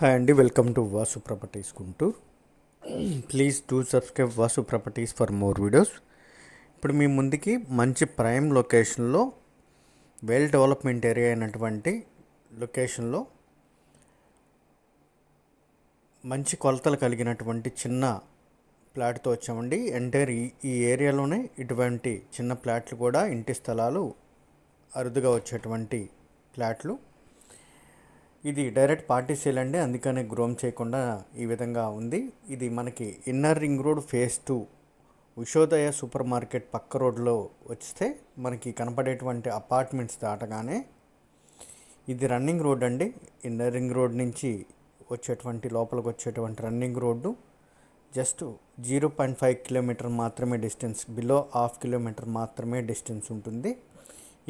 Hi అండి welcome to Vasu properties Guntur please do subscribe Vasu properties for more videos ఇప్పుడు మీ ముందుకి మంచి ప్రైమ్ లొకేషన్లో వెల్ డెవలప్మెంట్ ఏరియా అయినటువంటి లొకేషన్లో మంచి కొలతలు కలిగినటువంటి చిన్న ప్లాట్తో వచ్చామండి. ఎంటైర్ ఈ ఈ ఏరియాలోనే ఇటువంటి చిన్న ప్లాట్లు కూడా ఇంటి స్థలాలు అరుదుగా వచ్చేటువంటి ప్లాట్లు ఇది డైరెక్ట్ పార్టీ సేల్ అండి అందుకనే గ్రోమ్ చేయకుండా ఈ విధంగా ఉంది. ఇది మనకి inner ring road phase two Ushodaya super market పక్క రోడ్లో వస్తే మనకి కనపడేటువంటి అపార్ట్మెంట్స్ దాటగానే ఇది రన్నింగ్ రోడ్ అండి. ఇన్నర్ రింగ్ రోడ్ నుంచి వచ్చేటువంటి లోపలికి వచ్చేటువంటి running road just zero point five kilometre మాత్రమే డిస్టెన్స్ బిలో హాఫ్ కిలోమీటర్ మాత్రమే డిస్టెన్స్ ఉంటుంది.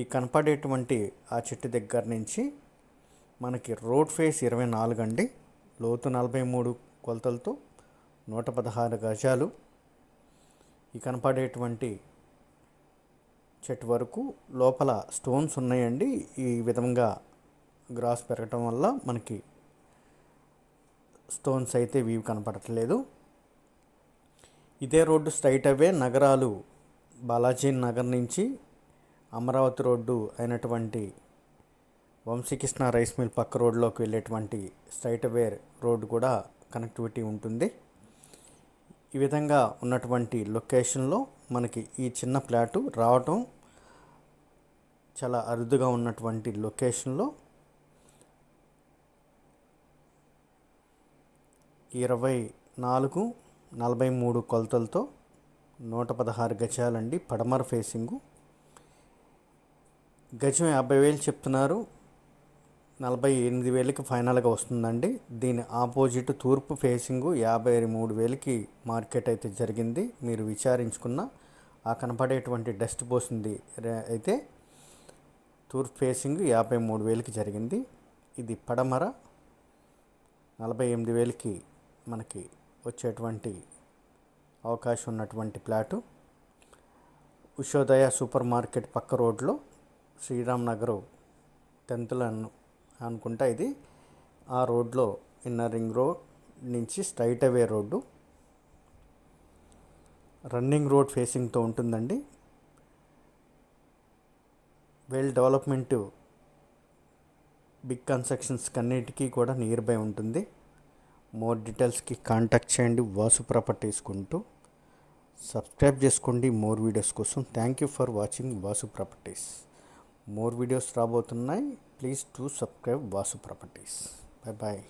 ఈ కనపడేటువంటి ఆ చెట్టు దగ్గర నుంచి మనకి రోడ్ ఫేస్ ఇరవై నాలుగు అండి. లోతు నలభై మూడు కొలతలతో నూట పదహారు గజాలు. ఈ కనపడేటువంటి చెట్టు వరకు లోపల స్టోన్స్ ఉన్నాయండి. ఈ విధంగా గ్రాస్ పెరగటం వల్ల మనకి స్టోన్స్ అయితే వీవి కనపడట్లేదు. ఇదే రోడ్డు స్ట్రైట్ అవే నగరాలు బాలాజీ నగర్ నుంచి అమరావతి రోడ్డు అయినటువంటి వంశీకృష్ణ రైస్ మిల్ పక్క రోడ్లోకి వెళ్ళేటువంటి స్ట్రైట్ అవే రోడ్డు కూడా కనెక్టివిటీ ఉంటుంది. ఈ విధంగా ఉన్నటువంటి లొకేషన్లో మనకి ఈ చిన్న ప్లాటు రావటం చాలా అరుదుగా ఉన్నటువంటి లొకేషన్లో ఇరవై నాలుగు నలభై మూడు కొలతలతో నూట పదహారు గజాలండి పడమర ఫేసింగు. గజం యాభై వేలు చెప్తున్నారు. నలభై ఎనిమిది వేలకి ఫైనల్గా వస్తుందండి. దీని ఆపోజిట్ తూర్పు ఫేసింగ్ యాభై మూడు వేలకి మార్కెట్ అయితే జరిగింది. మీరు విచారించుకున్న ఆ కనపడేటువంటి డస్ట్ పోసింది అయితే తూర్పు ఫేసింగ్ యాభై మూడు వేలకి జరిగింది. ఇది పడమర నలభై ఎనిమిది వేలకి మనకి వచ్చేటువంటి అవకాశం ఉన్నటువంటి ప్లాటు. ఉషోదయ సూపర్ మార్కెట్ పక్క రోడ్లో శ్రీరామ్ నగర్ టెన్త్లను అనుకుంటా ఇది. ఆ రోడ్లో ఇన్నర్ రింగ్ రోడ్ నుంచి straight away road. Running road ఫేసింగ్తో ఉంటుందండి. వెల్ డెవలప్మెంట్ బిగ్ కన్స్ట్రక్షన్స్ అన్నిటికీ కూడా నియర్ బై ఉంటుంది. మోర్ డీటెయిల్స్కి కాంటాక్ట్ చేయండి. వాసు ప్రాపర్టీస్ కుంటూ సబ్స్క్రైబ్ చేసుకోండి. మోర్ వీడియోస్ కోసం thank you for watching Vasu properties. More videos రాబోతున్నాయి. Please to subscribe Vasu properties bye bye